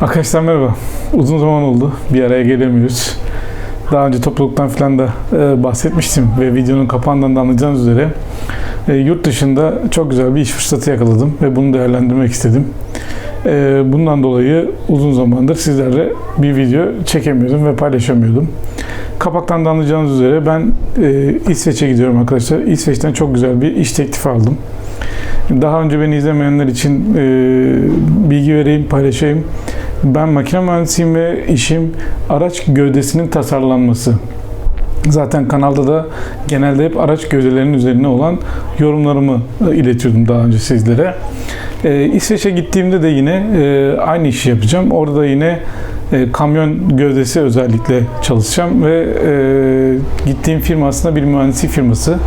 Arkadaşlar merhaba. Uzun zaman oldu. Bir araya gelemiyoruz. Daha önce topluluktan falan da e, bahsetmiştim ve videonun kapağından da anlayacağınız üzere e, yurt dışında çok güzel bir iş fırsatı yakaladım ve bunu değerlendirmek istedim. E, bundan dolayı uzun zamandır sizlerle bir video çekemiyordum ve paylaşamıyordum. Kapaktan da anlayacağınız üzere ben e, İsveç'e gidiyorum arkadaşlar. İsveç'ten çok güzel bir iş teklifi aldım. Daha önce beni izlemeyenler için e, bilgi vereyim, paylaşayım. Ben makine mühendisiyim ve işim araç gövdesinin tasarlanması. Zaten kanalda da genelde hep araç gövdelerinin üzerine olan yorumlarımı iletiyordum daha önce sizlere. E, İsveç'e gittiğimde de yine e, aynı işi yapacağım. Orada da yine e, kamyon gövdesi özellikle çalışacağım ve e, gittiğim firma aslında bir mühendislik firması.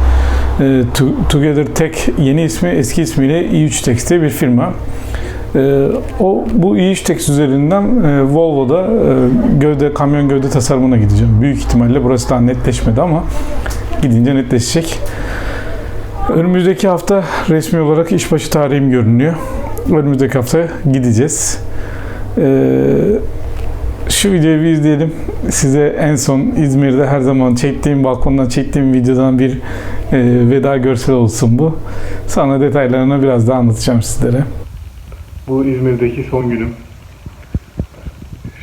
E, To- Together Tech yeni ismi eski ismiyle i3 Tex diye bir firma. E, o bu i3 Tex üzerinden e, Volvo'da e, gövde kamyon gövde tasarımına gideceğim. Büyük ihtimalle burası daha netleşmedi ama gidince netleşecek. Önümüzdeki hafta resmi olarak işbaşı tarihim görünüyor. Önümüzdeki hafta gideceğiz. Ee, şu videoyu bir izleyelim. Size en son İzmir'de her zaman çektiğim, balkondan çektiğim videodan bir e, veda görseli olsun bu. Sonra detaylarını biraz daha anlatacağım sizlere. Bu İzmir'deki son günüm.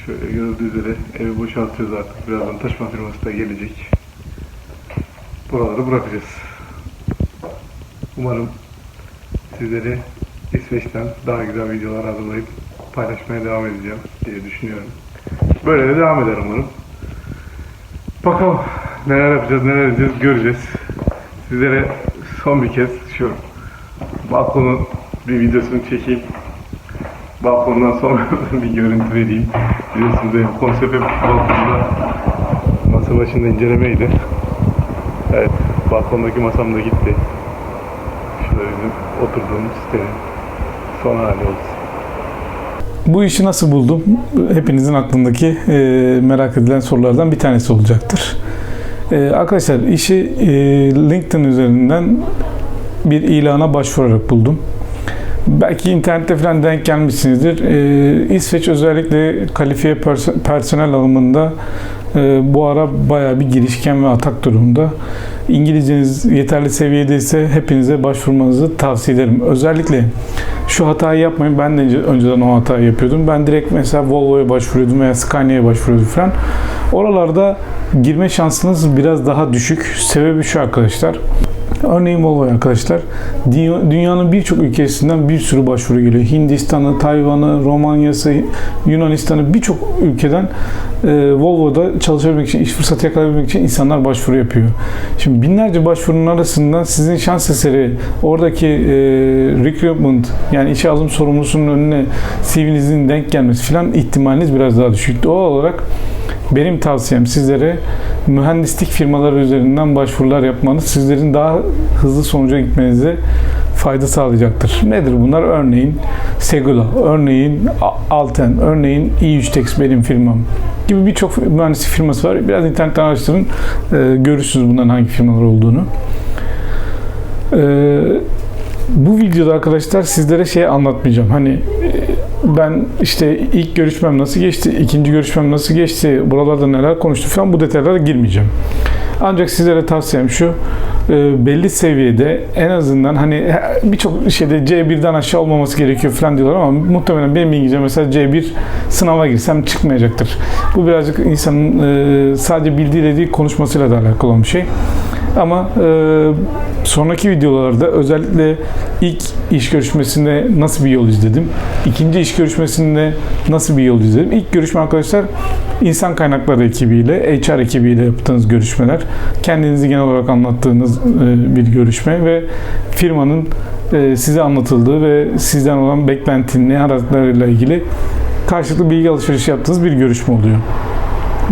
Şöyle görüldüğü üzere evi boşaltıyoruz artık. Birazdan taşıma firması da gelecek. Buraları bırakacağız. Umarım sizleri İsveç'ten daha güzel videolar hazırlayıp paylaşmaya devam edeceğim diye düşünüyorum. Böyle de devam eder umarım. Bakalım neler yapacağız, neler edeceğiz göreceğiz. Sizlere son bir kez şu balkonun bir videosunu çekeyim. Balkondan sonra bir görüntü vereyim. Biliyorsunuz benim konsept hep masa başında incelemeydi. Evet, balkondaki masam da gitti. Şurada bizim oturduğumuz sitenin son hali olsun. Bu işi nasıl buldum? Hepinizin aklındaki e, merak edilen sorulardan bir tanesi olacaktır. E, arkadaşlar işi e, LinkedIn üzerinden bir ilana başvurarak buldum. Belki internette falan denk gelmişsinizdir. E, İsveç özellikle kalifiye perso- personel alımında e, bu ara bayağı bir girişken ve atak durumda. İngilizceniz yeterli seviyedeyse hepinize başvurmanızı tavsiye ederim. Özellikle şu hatayı yapmayın. Ben de önce- önceden o hatayı yapıyordum. Ben direkt mesela Volvo'ya başvuruyordum veya Scania'ya başvuruyordum falan. Oralarda girme şansınız biraz daha düşük. Sebebi şu arkadaşlar. Örneğin Volvo arkadaşlar. Dünya- Dünyanın birçok ülkesinden bir sürü başvuru geliyor. Hindistan'ı, Tayvan'ı, Romanya'sı, Yunanistan'ı birçok ülkeden e, Volvo'da çalışabilmek için, iş fırsatı yakalayabilmek için insanlar başvuru yapıyor. Şimdi binlerce başvurunun arasından sizin şans eseri oradaki e, recruitment yani işe alım sorumlusunun önüne CV'nizin denk gelmesi falan ihtimaliniz biraz daha düşük. Doğal olarak benim tavsiyem sizlere mühendislik firmaları üzerinden başvurular yapmanız sizlerin daha hızlı sonuca gitmenize fayda sağlayacaktır. Nedir bunlar? Örneğin Segula, örneğin Alten, örneğin i3tex benim firmam gibi birçok mühendislik firması var. Biraz internetten araştırın, e, görürsünüz bunların hangi firmalar olduğunu. E, bu videoda arkadaşlar sizlere şey anlatmayacağım. Hani e, ben işte ilk görüşmem nasıl geçti, ikinci görüşmem nasıl geçti, buralarda neler konuştu falan bu detaylara girmeyeceğim. Ancak sizlere tavsiyem şu, e, belli seviyede en azından hani birçok şeyde C1'den aşağı olmaması gerekiyor falan diyorlar ama muhtemelen benim İngilizce mesela C1 sınava girsem çıkmayacaktır. Bu birazcık insanın e, sadece bildiğiyle değil konuşmasıyla da alakalı olan bir şey. Ama e, sonraki videolarda özellikle ilk iş görüşmesinde nasıl bir yol izledim, ikinci iş görüşmesinde nasıl bir yol izledim. İlk görüşme arkadaşlar insan kaynakları ekibiyle, HR ekibiyle yaptığınız görüşmeler, kendinizi genel olarak anlattığınız e, bir görüşme ve firmanın e, size anlatıldığı ve sizden olan beklentinin ne aradıklarıyla ilgili karşılıklı bilgi alışverişi yaptığınız bir görüşme oluyor.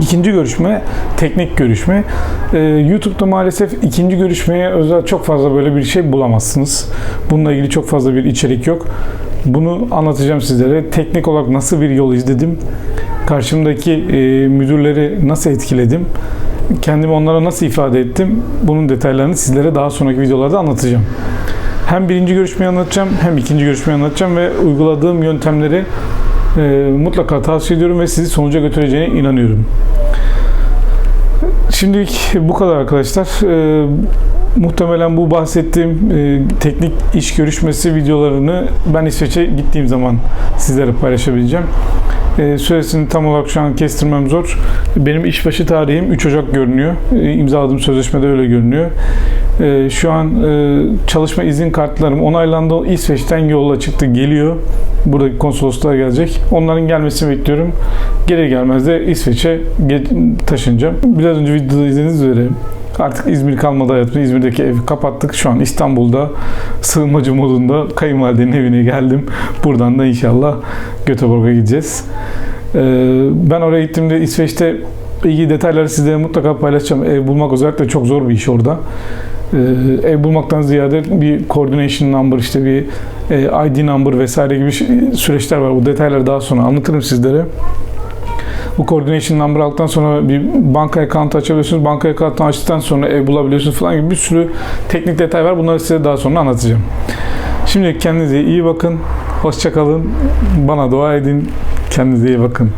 İkinci görüşme teknik görüşme. Ee, YouTube'da maalesef ikinci görüşmeye özel çok fazla böyle bir şey bulamazsınız. Bununla ilgili çok fazla bir içerik yok. Bunu anlatacağım sizlere. Teknik olarak nasıl bir yol izledim? Karşımdaki e, müdürleri nasıl etkiledim? Kendimi onlara nasıl ifade ettim? Bunun detaylarını sizlere daha sonraki videolarda anlatacağım. Hem birinci görüşmeyi anlatacağım hem ikinci görüşmeyi anlatacağım ve uyguladığım yöntemleri Ee, mutlaka tavsiye ediyorum ve sizi sonuca götüreceğine inanıyorum. Şimdilik bu kadar arkadaşlar. Ee, muhtemelen bu bahsettiğim e, teknik iş görüşmesi videolarını ben İsveç'e gittiğim zaman sizlere paylaşabileceğim. E, süresini tam olarak şu an kestirmem zor. Benim işbaşı tarihim 3 Ocak görünüyor. E, imzaladığım sözleşmede öyle görünüyor. E, şu an e, çalışma izin kartlarım onaylandı. İsveç'ten yolla çıktı geliyor. Buradaki konsolosluğa gelecek. Onların gelmesini bekliyorum. Gelir gelmez de İsveç'e taşınacağım. Biraz önce videoda izlediğiniz üzere Artık İzmir kalmadı hayatımda. İzmir'deki evi kapattık. Şu an İstanbul'da sığınmacı modunda kayınvalidenin evine geldim. Buradan da inşallah Göteborg'a gideceğiz. Ee, ben oraya gittiğimde İsveç'te ilgili detayları sizlere mutlaka paylaşacağım. Ev bulmak özellikle çok zor bir iş orada. Ee, ev bulmaktan ziyade bir coordination number işte bir e, ID number vesaire gibi süreçler var. Bu detayları daha sonra anlatırım sizlere. Bu coordination number sonra bir banka account açabiliyorsunuz. Banka account açtıktan sonra ev bulabiliyorsunuz falan gibi bir sürü teknik detay var. Bunları size daha sonra anlatacağım. Şimdi kendinize iyi bakın. Hoşça kalın. Bana dua edin. Kendinize iyi bakın.